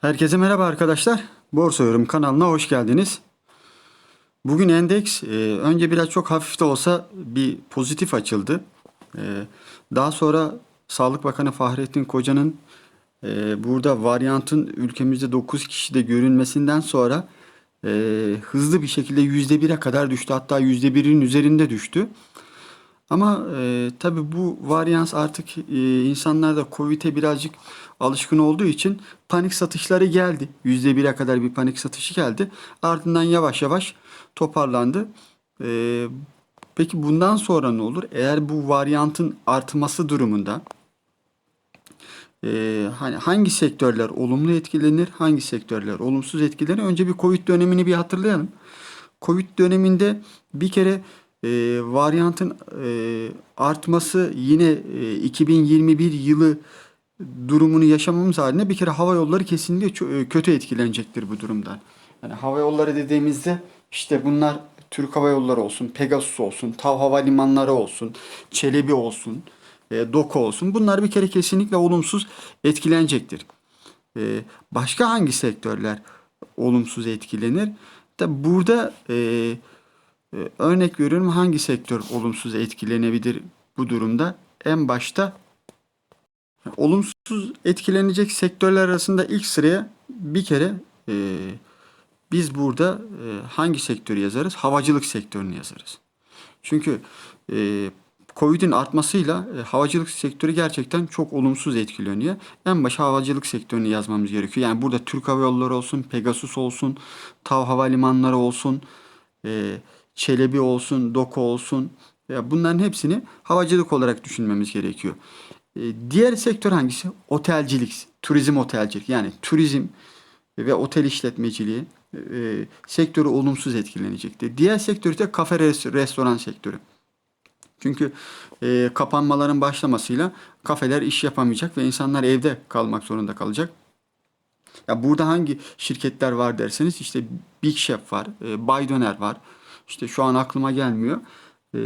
Herkese merhaba arkadaşlar. Borsa Yorum kanalına hoş geldiniz. Bugün endeks e, önce biraz çok hafif de olsa bir pozitif açıldı. E, daha sonra Sağlık Bakanı Fahrettin Koca'nın e, burada varyantın ülkemizde 9 kişide görünmesinden sonra e, hızlı bir şekilde %1'e kadar düştü. Hatta %1'in üzerinde düştü. Ama e, tabii bu varyans artık e, insanlar Covid'e birazcık alışkın olduğu için panik satışları geldi. %1'e kadar bir panik satışı geldi. Ardından yavaş yavaş toparlandı. E, peki bundan sonra ne olur? Eğer bu varyantın artması durumunda e, hani hangi sektörler olumlu etkilenir, hangi sektörler olumsuz etkilenir? Önce bir Covid dönemini bir hatırlayalım. Covid döneminde bir kere e, varyantın e, artması yine e, 2021 yılı durumunu yaşamamız haline bir kere hava yolları kesinlikle e, kötü etkilenecektir bu durumdan. Yani hava yolları dediğimizde işte bunlar Türk Hava Yolları olsun, Pegasus olsun, TAV Havalimanları olsun, Çelebi olsun, e, Doku olsun. Bunlar bir kere kesinlikle olumsuz etkilenecektir. E, başka hangi sektörler olumsuz etkilenir? Tabi burada e, örnek veriyorum hangi sektör olumsuz etkilenebilir bu durumda? En başta olumsuz etkilenecek sektörler arasında ilk sıraya bir kere e, biz burada e, hangi sektörü yazarız? Havacılık sektörünü yazarız. Çünkü e, Covid'in artmasıyla e, havacılık sektörü gerçekten çok olumsuz etkileniyor. En başa havacılık sektörünü yazmamız gerekiyor. Yani burada Türk Hava Yolları olsun, Pegasus olsun, TAV Havalimanları olsun, e, Çelebi olsun, Doku olsun. Ya bunların hepsini havacılık olarak düşünmemiz gerekiyor. E, diğer sektör hangisi? Otelcilik, turizm otelcilik. Yani turizm ve otel işletmeciliği e, sektörü olumsuz etkilenecektir. Diğer sektör de kafe res- restoran sektörü. Çünkü e, kapanmaların başlamasıyla kafeler iş yapamayacak ve insanlar evde kalmak zorunda kalacak. Ya burada hangi şirketler var derseniz işte Big Chef var, e, Bay Döner var. İşte şu an aklıma gelmiyor. E,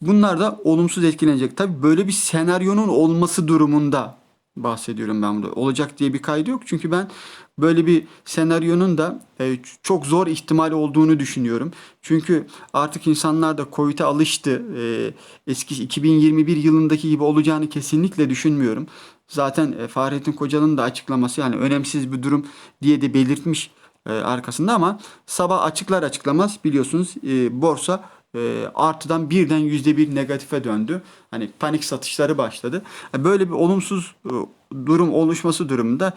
bunlar da olumsuz etkilenecek. Tabii böyle bir senaryonun olması durumunda bahsediyorum ben burada. Olacak diye bir kaydı yok. Çünkü ben böyle bir senaryonun da e, çok zor ihtimal olduğunu düşünüyorum. Çünkü artık insanlar da Covid'e alıştı. E, eski 2021 yılındaki gibi olacağını kesinlikle düşünmüyorum. Zaten e, Fahrettin Koca'nın da açıklaması yani önemsiz bir durum diye de belirtmiş e, arkasında ama sabah açıklar açıklamaz biliyorsunuz e, borsa e, artıdan birden yüzde bir negatife döndü. Hani panik satışları başladı. Böyle bir olumsuz durum oluşması durumunda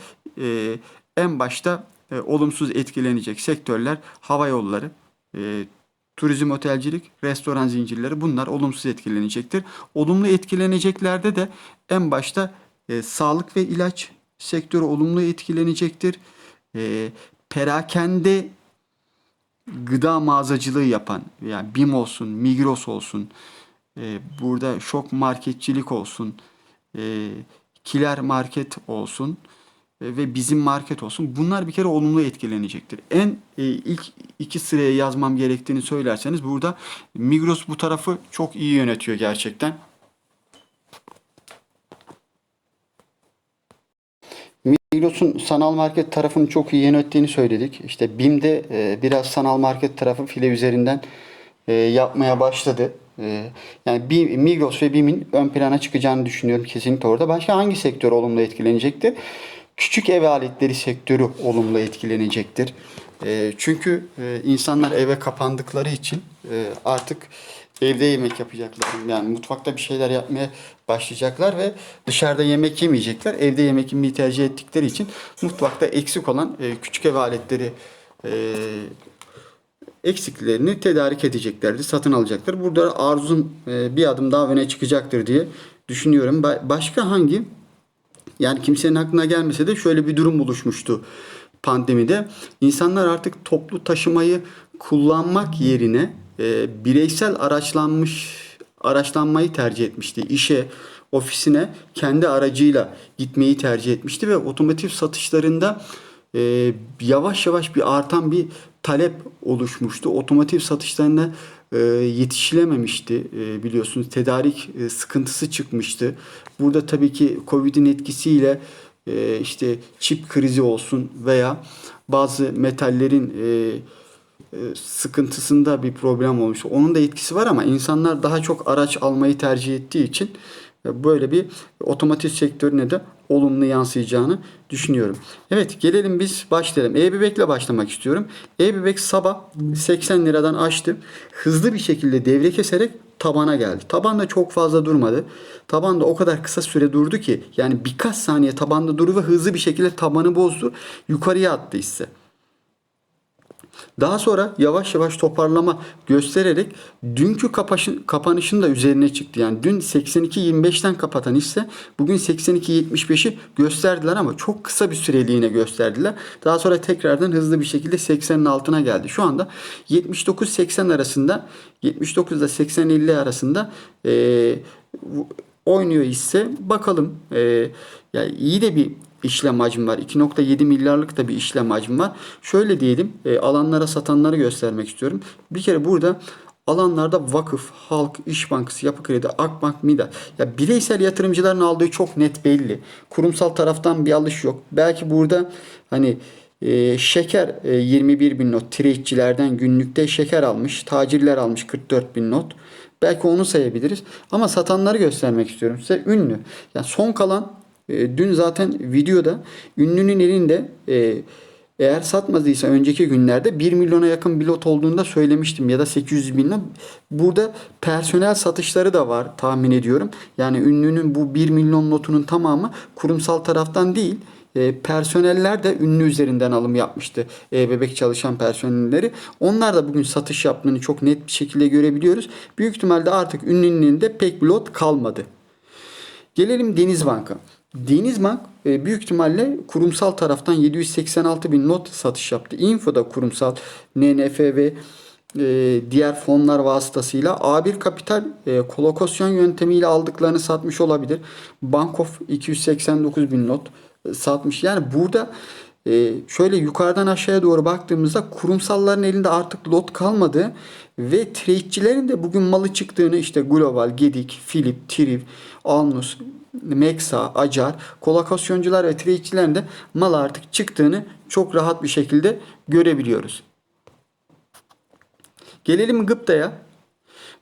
en başta olumsuz etkilenecek sektörler hava yolları, turizm otelcilik, restoran zincirleri bunlar olumsuz etkilenecektir. Olumlu etkileneceklerde de en başta sağlık ve ilaç sektörü olumlu etkilenecektir. Perakende gıda mağazacılığı yapan yani BİM olsun, Migros olsun, e, burada şok marketçilik olsun, e, kiler market olsun e, ve bizim market olsun. Bunlar bir kere olumlu etkilenecektir. En e, ilk iki sıraya yazmam gerektiğini söylerseniz burada Migros bu tarafı çok iyi yönetiyor gerçekten. Migros'un sanal market tarafını çok iyi yönettiğini söyledik. İşte BİM'de e, biraz sanal market tarafı file üzerinden e, yapmaya başladı. E, yani BİM, Migros ve BİM'in ön plana çıkacağını düşünüyorum kesinlikle orada. Başka hangi sektör olumlu etkilenecektir? Küçük ev aletleri sektörü olumlu etkilenecektir. E, çünkü e, insanlar eve kapandıkları için e, artık evde yemek yapacaklar. Yani mutfakta bir şeyler yapmaya başlayacaklar ve dışarıda yemek yemeyecekler. Evde yemek yemeyi tercih ettikleri için mutfakta eksik olan e, küçük ev aletleri e, eksiklerini tedarik edeceklerdir, satın alacaklar. Burada arzun e, bir adım daha öne çıkacaktır diye düşünüyorum. Ba- başka hangi yani kimsenin aklına gelmese de şöyle bir durum oluşmuştu pandemide. İnsanlar artık toplu taşımayı kullanmak yerine e, bireysel araçlanmış araçlanmayı tercih etmişti. İşe, ofisine kendi aracıyla gitmeyi tercih etmişti ve otomotiv satışlarında e, yavaş yavaş bir artan bir talep oluşmuştu. Otomotiv satışlarına e, yetişilememişti e, biliyorsunuz tedarik e, sıkıntısı çıkmıştı. Burada tabii ki Covid'in etkisiyle e, işte çip krizi olsun veya bazı metallerin e, sıkıntısında bir problem olmuş. Onun da etkisi var ama insanlar daha çok araç almayı tercih ettiği için e, böyle bir otomotiv sektörüne de olumlu yansıyacağını düşünüyorum. Evet gelelim biz başlayalım. E-Bebek'le başlamak istiyorum. E-Bebek sabah 80 liradan açtı. Hızlı bir şekilde devre keserek tabana geldi. Taban da çok fazla durmadı. Taban da o kadar kısa süre durdu ki yani birkaç saniye tabanda durdu ve hızlı bir şekilde tabanı bozdu. Yukarıya attı hisse. Daha sonra yavaş yavaş toparlama göstererek dünkü kapaşın, kapanışın da üzerine çıktı. Yani dün 82.25'ten kapatan hisse bugün 82.75'i gösterdiler ama çok kısa bir süreliğine gösterdiler. Daha sonra tekrardan hızlı bir şekilde 80'in altına geldi. Şu anda 79-80 arasında 79 ile 80-50 arasında e, oynuyor hisse. Bakalım e, yani iyi de bir işlem hacmi var. 2.7 milyarlık da bir işlem hacmi var. Şöyle diyelim e, alanlara satanları göstermek istiyorum. Bir kere burada alanlarda vakıf, halk, İş Bankası, Yapı Kredi, Akbank, MİDA. Ya bireysel yatırımcıların aldığı çok net belli. Kurumsal taraftan bir alış yok. Belki burada hani e, şeker e, 21 bin not trade'cilerden günlükte şeker almış. Tacirler almış 44 bin not. Belki onu sayabiliriz. Ama satanları göstermek istiyorum size. Ünlü. Yani son kalan e, dün zaten videoda ünlünün elinde e, eğer satmadıysa önceki günlerde 1 milyona yakın bir lot olduğunda söylemiştim ya da 800 bin lot. Burada personel satışları da var tahmin ediyorum. Yani ünlünün bu 1 milyon lotunun tamamı kurumsal taraftan değil e, personeller de ünlü üzerinden alım yapmıştı. E-bebek çalışan personelleri. Onlar da bugün satış yaptığını çok net bir şekilde görebiliyoruz. Büyük ihtimalle artık ünlünün elinde pek bir lot kalmadı. Gelelim Denizbank'a. Denizbank e, büyük ihtimalle kurumsal taraftan 786 bin not satış yaptı. Info da kurumsal NNF ve e, diğer fonlar vasıtasıyla A1 Kapital e, kolokasyon yöntemiyle aldıklarını satmış olabilir. Bankof 289 bin not satmış. Yani burada şöyle yukarıdan aşağıya doğru baktığımızda kurumsalların elinde artık lot kalmadı ve trade'cilerin de bugün malı çıktığını işte Global, Gedik, Philip, Triv, Alnus, Meksa, Acar, kolokasyoncular ve trade'cilerin de mal artık çıktığını çok rahat bir şekilde görebiliyoruz. Gelelim Gıpta'ya.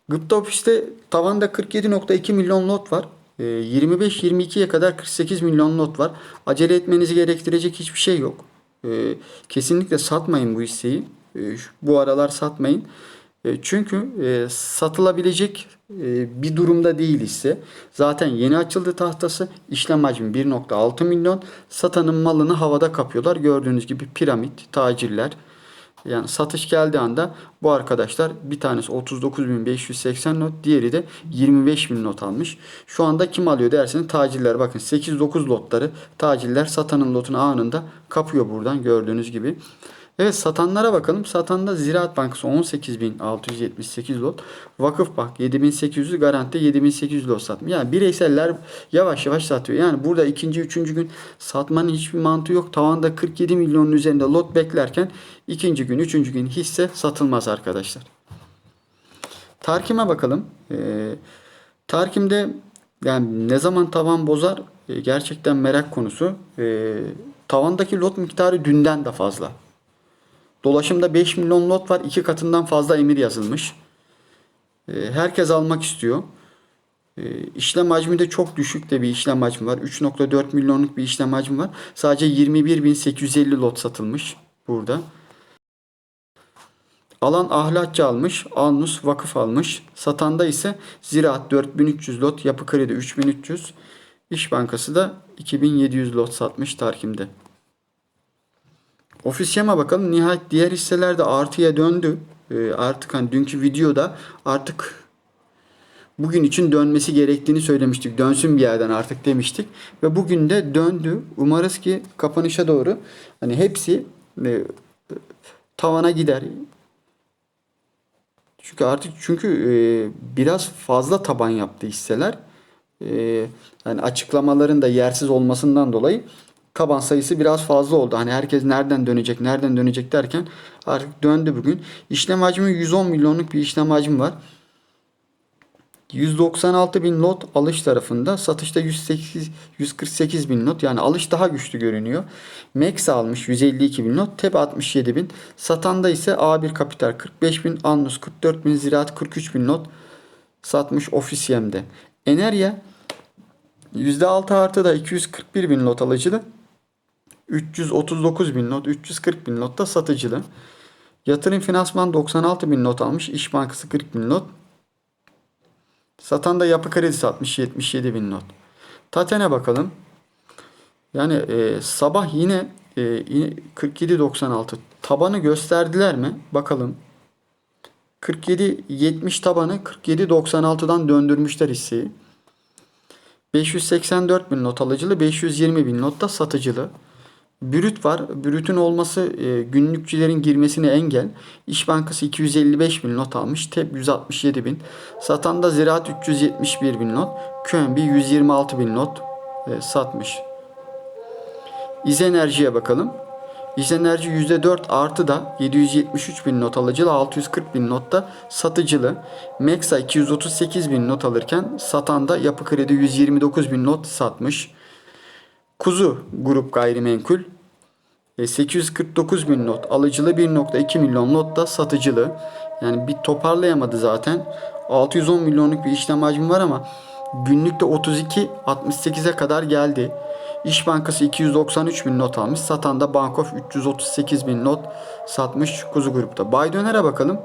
Gıpta ofiste tavanda 47.2 milyon lot var. 25-22'ye kadar 48 milyon lot var. Acele etmenizi gerektirecek hiçbir şey yok. Ee, kesinlikle satmayın bu hisseyi. Ee, bu aralar satmayın. Ee, çünkü e, satılabilecek e, bir durumda değil hisse. Zaten yeni açıldı tahtası. İşlem hacmi 1.6 milyon. Satanın malını havada kapıyorlar. Gördüğünüz gibi piramit, tacirler, yani satış geldiği anda bu arkadaşlar bir tanesi 39.580 not, diğeri de 25.000 not almış. Şu anda kim alıyor derseniz tacirler bakın 8-9 lotları tacirler satanın lotunu anında kapıyor buradan gördüğünüz gibi. Evet satanlara bakalım. Satanda Ziraat Bankası 18.678 lot. Vakıf Bank 7.800 Garanti 7.800 lot satmış. Yani bireyseller yavaş yavaş satıyor. Yani burada ikinci, üçüncü gün satmanın hiçbir mantığı yok. Tavanda 47 milyonun üzerinde lot beklerken ikinci gün, üçüncü gün hisse satılmaz arkadaşlar. Tarkim'e bakalım. Ee, Tarkim'de yani ne zaman tavan bozar e, gerçekten merak konusu. Ee, tavandaki lot miktarı dünden de fazla. Dolaşımda 5 milyon lot var. iki katından fazla emir yazılmış. Ee, herkes almak istiyor. Ee, işlem hacmi de çok düşük de bir işlem hacmi var. 3.4 milyonluk bir işlem hacmi var. Sadece 21.850 lot satılmış burada. Alan ahlatçı almış. Alnus vakıf almış. Satanda ise Ziraat 4300 lot. Yapı Kredi 3300. İş Bankası da 2700 lot satmış Tarkim'de. Ofis yama bakalım. Nihayet diğer hisseler de artıya döndü. E, artık hani dünkü videoda artık bugün için dönmesi gerektiğini söylemiştik. Dönsün bir yerden artık demiştik. Ve bugün de döndü. Umarız ki kapanışa doğru hani hepsi e, tavana gider. Çünkü artık çünkü e, biraz fazla taban yaptı hisseler. E, yani açıklamaların da yersiz olmasından dolayı taban sayısı biraz fazla oldu. Hani herkes nereden dönecek, nereden dönecek derken artık döndü bugün. İşlem hacmi 110 milyonluk bir işlem hacmi var. 196 bin lot alış tarafında. Satışta 108, 148 bin lot. Yani alış daha güçlü görünüyor. Max almış 152 bin lot. TEB 67 bin. Satanda ise A1 Kapital 45 bin. Annus 44 bin. Ziraat 43 bin lot satmış Ofisiyem'de. Enerya %6 artıda 241 bin lot alıcılı. 339 bin lot, 340 bin lot da satıcılı. Yatırım finansman 96 bin lot almış. İş Bankası 40 bin lot. Satan da yapı kredi satmış 77 bin not. Taten'e bakalım. Yani e, sabah yine, e, yine 47.96 tabanı gösterdiler mi? Bakalım. 47.70 tabanı 47.96'dan döndürmüşler hisseyi. 584 bin not alıcılı, 520 bin not da satıcılı. Brüt var. Brütün olması e, günlükçülerin girmesine engel. İş Bankası 255 bin not almış. TEB 167 bin. Satanda Ziraat 371 bin not. QNB 126 bin not e, satmış. İzenerji'ye bakalım. İzenerji %4 artı da 773 bin not alıcılı 640 bin not da satıcılı. Meksa 238 bin not alırken satanda Yapı Kredi 129 bin not satmış. Kuzu Grup Gayrimenkul e, 849 bin not alıcılı 1.2 milyon not da satıcılı. Yani bir toparlayamadı zaten. 610 milyonluk bir işlem hacmi var ama günlükte 32 68'e kadar geldi. İş Bankası 293 bin not almış. Satan da Bankof 338 bin not satmış Kuzu Grup'ta. Bay Döner'e bakalım.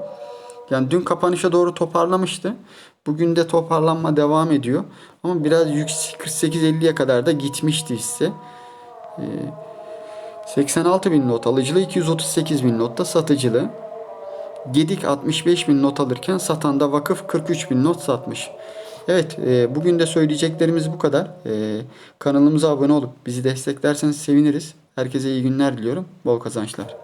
Yani dün kapanışa doğru toparlamıştı. Bugün de toparlanma devam ediyor. Ama biraz yüksek 48-50'ye kadar da gitmişti hisse. Ee, 86 bin not alıcılı, 238 bin not da satıcılı. Gedik 65 bin not alırken satanda vakıf 43 bin not satmış. Evet e, bugün de söyleyeceklerimiz bu kadar. E, kanalımıza abone olup bizi desteklerseniz seviniriz. Herkese iyi günler diliyorum. Bol kazançlar.